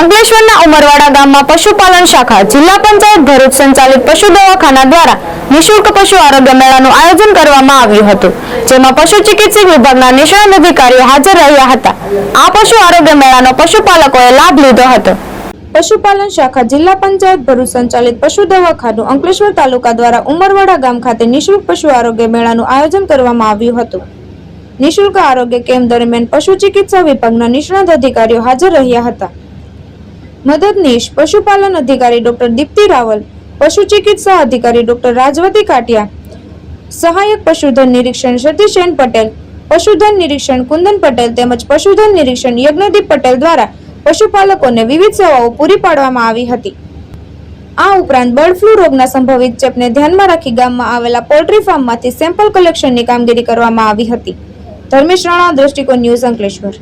અંકલેશ્વરના ઉમરવાડા ગામમાં પશુપાલન શાખા, જિલ્લા પંચાયત ભરૂચ સંચાલિત પશુ દવાખાના દ્વારા નિઃશુલ્ક પશુ આરોગ્ય મેળાનું આયોજન કરવામાં આવ્યું હતું, જેમાં પશુ ચિકિત્સક વિભાગના નિષ્ણાત અધિકારીઓ હાજર રહ્યા હતા. આ પશુ આરોગ્ય મેળાનો પશુપાલકોએ લાભ લીધો હતો. પશુપાલન શાખા, જિલ્લા પંચાયત ભરૂચ સંચાલિત પશુ દવાખાનું અંકલેશ્વર તાલુકા દ્વારા ઉમરવાડા ગામ ખાતે નિઃશુલ્ક પશુ આરોગ્ય મેળાનું આયોજન કરવામાં આવ્યું હતું. નિઃશુલ્ક આરોગ્ય કેમ્પ દરમિયાન પશુ ચિકિત્સા વિભાગના નિષ્ણાત અધિકારીઓ હાજર રહ્યા હતા. મદદનીશ પશુપાલન અધિકારી ડોક્ટર દીપ્તિ રાવલ, પશુ ચિકિત્સા અધિકારી ડોક્ટર રાજવતી કાટિયા, સહાયક પશુધન નિરીક્ષણ સતીશેન પટેલ, પશુધન નિરીક્ષણ કુંદન પટેલ તેમજ પશુધન નિરીક્ષણ યજ્ઞદીપ પટેલ દ્વારા પશુપાલકોને વિવિધ સેવાઓ પૂરી પાડવામાં આવી હતી. આ ઉપરાંત બર્ડ ફ્લૂ રોગના સંભવિત ચેપને ધ્યાનમાં રાખી ગામમાં આવેલા પોલ્ટ્રી ફાર્મમાંથી સેમ્પલ કલેક્શનની કામગીરી કરવામાં આવી હતી. ધર્મેશ રાણા, દ્રષ્ટિકોણ ન્યૂઝ અંકલેશ્વર.